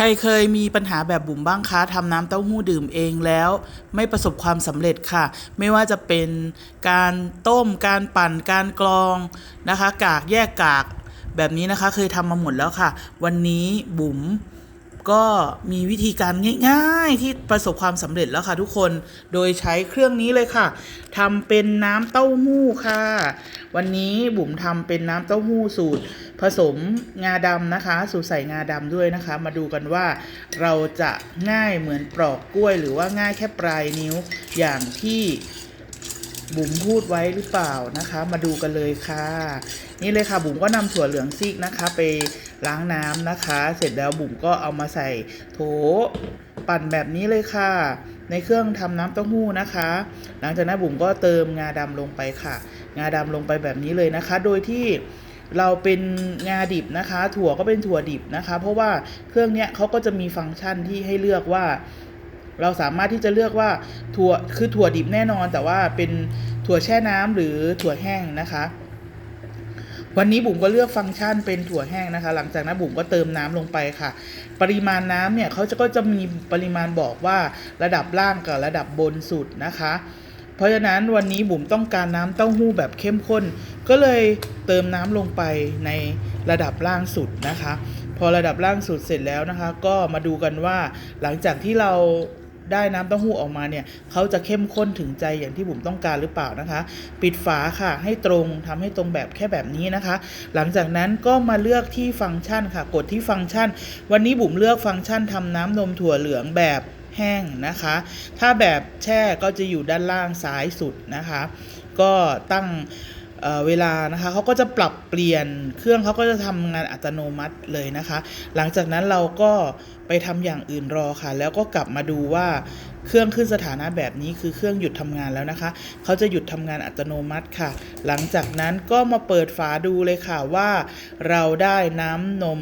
ใครเคยมีปัญหาแบบบุ๋มบ้างคะทำน้ำเต้าหู้ดื่มเองแล้ว ไม่ประสบความสำเร็จค่ะ ไม่ว่าจะเป็นการต้มการปั่นการกรองนะคะ กากแยกกากแบบนี้นะคะ เคยทำมาหมดแล้วค่ะ วันนี้บุ๋ม ก็มีวิธีการง่ายๆที่ประสบความสำเร็จแล้วค่ะทุกคน โดยใช้เครื่องนี้เลยค่ะทำเป็นน้ำเต้าหู้ค่ะ วันนี้บุ๋มทำเป็นน้ำเต้าหู้สูตร ผสมงาดำนะคะ สูตรใส่งาดำด้วยนะคะ มาดูกันว่าเราจะง่ายเหมือนปลอกกล้วย หรือว่าง่ายแค่ปลายนิ้วอย่างที่ บุ๋มพูดไว้หรือเปล่านะคะ มาดูกันเลยค่ะ นี่เลยค่ะบุ๋มก็นำถั่วเหลืองซีกนะคะ ไปล้างน้ำนะคะ เสร็จแล้วบุ๋มก็เอามาใส่โถปั่นแบบนี้เลยค่ะ ในเครื่องทำน้ำเต้าหู้นะคะ หลังจากนั้นบุ๋มก็เติมงาดำลงไปค่ะ งาดำลงไปแบบนี้เลยนะคะ โดยที่เราเป็นงาดิบนะคะ ถั่วก็เป็นถั่วดิบนะคะ เพราะว่าเครื่องเนี้ยเขาก็จะมีฟังก์ชันที่ให้เลือกว่า เราสามารถที่จะเลือกว่าถั่วคือถั่วดิบแน่นอน แต่ว่าเป็นถั่วแช่น้ำหรือถั่วแห้งนะคะ วันนี้บุ๋มก็เลือกฟังก์ชันเป็นถั่วแห้งนะคะ หลังจากนั้นบุ๋มก็เติมน้ำลงไปค่ะ ปริมาณน้ำเนี่ยเขาจะก็จะมีปริมาณบอกว่าระดับล่างกับระดับบนสุดนะคะ เพราะฉะนั้นวันนี้บุ๋มต้องการน้ำเต้าหู้แบบเข้มข้น ก็เลยเติมน้ำลงไปในระดับล่างสุดนะคะพอระดับล่างสุดเสร็จแล้วนะคะ ก็มาดูกันว่าหลังจากที่เรา ได้น้ำเต้าหู้ออกมาเนี่ยเขาจะเข้มข้นถึงใจอย่างที่บุ๋มต้องการหรือเปล่านะคะ ปิดฝาค่ะให้ตรงทำให้ตรงแบบแค่แบบนี้นะคะ หลังจากนั้นก็มาเลือกที่ฟังก์ชันค่ะ กดที่ฟังก์ชัน วันนี้บุ๋มเลือกฟังก์ชันทำน้ำนมถั่วเหลืองแบบแห้งนะคะ ถ้าแบบแช่ก็จะอยู่ด้านล่างซ้ายสุดนะคะ ก็ตั้ง เวลานะคะเขาก็จะปรับเปลี่ยนเครื่องเขาก็จะทำงานอัตโนมัติเลยนะคะ หลังจากนั้นเราก็ไปทำอย่างอื่นรอค่ะ แล้วก็กลับมาดูว่าเครื่องขึ้นสถานะแบบนี้คือเครื่องหยุดทำงานแล้วนะคะ เขาจะหยุดทำงานอัตโนมัติค่ะ หลังจากนั้นก็มาเปิดฝาดูเลยค่ะว่าเราได้น้ำนม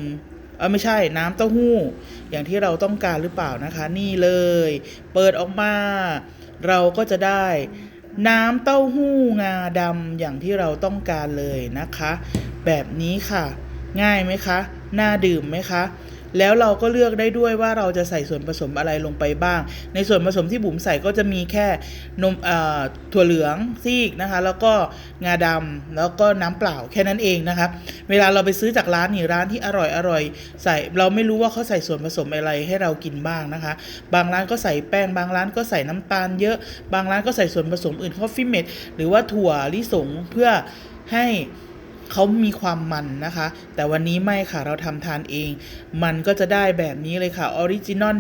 เออไม่ใช่น้ำเต้าหู้ อย่างที่เราต้องการหรือเปล่านะคะ นี่เลย เปิดออกมา เราก็จะได้ น้ำเต้าหู้งาดำอย่างที่เราต้องการเลยนะคะ แบบนี้ค่ะ ง่ายไหมคะ น่าดื่มไหมคะ แล้วเราก็เลือกได้ด้วยว่าเราจะใส่ส่วนผสมอะไรลงไปบ้าง ในส่วนผสมที่บุ๋มใส่ก็จะมีแค่นมถั่วเหลืองซีกนะคะ แล้วก็งาดำแล้วก็น้ำเปล่าแค่นั้นเองนะคะ เวลาเราไปซื้อจากร้านนี่ร้านที่อร่อยอร่อยใส่เราไม่รู้ว่าเขาใส่ส่วนผสมอะไรให้เรากินบ้างนะคะ บางร้านก็ใส่แป้ง บางร้านก็ใส่น้ำตาลเยอะ บางร้านก็ใส่ส่วนผสมอื่นคอฟฟี่เมดหรือว่าถั่วลิสงเพื่อให้ เขามีความมันนะคะ แต่วันนี้ไม่ค่ะเราทำทานเอง มันก็จะได้แบบนี้เลยค่ะออริจินอล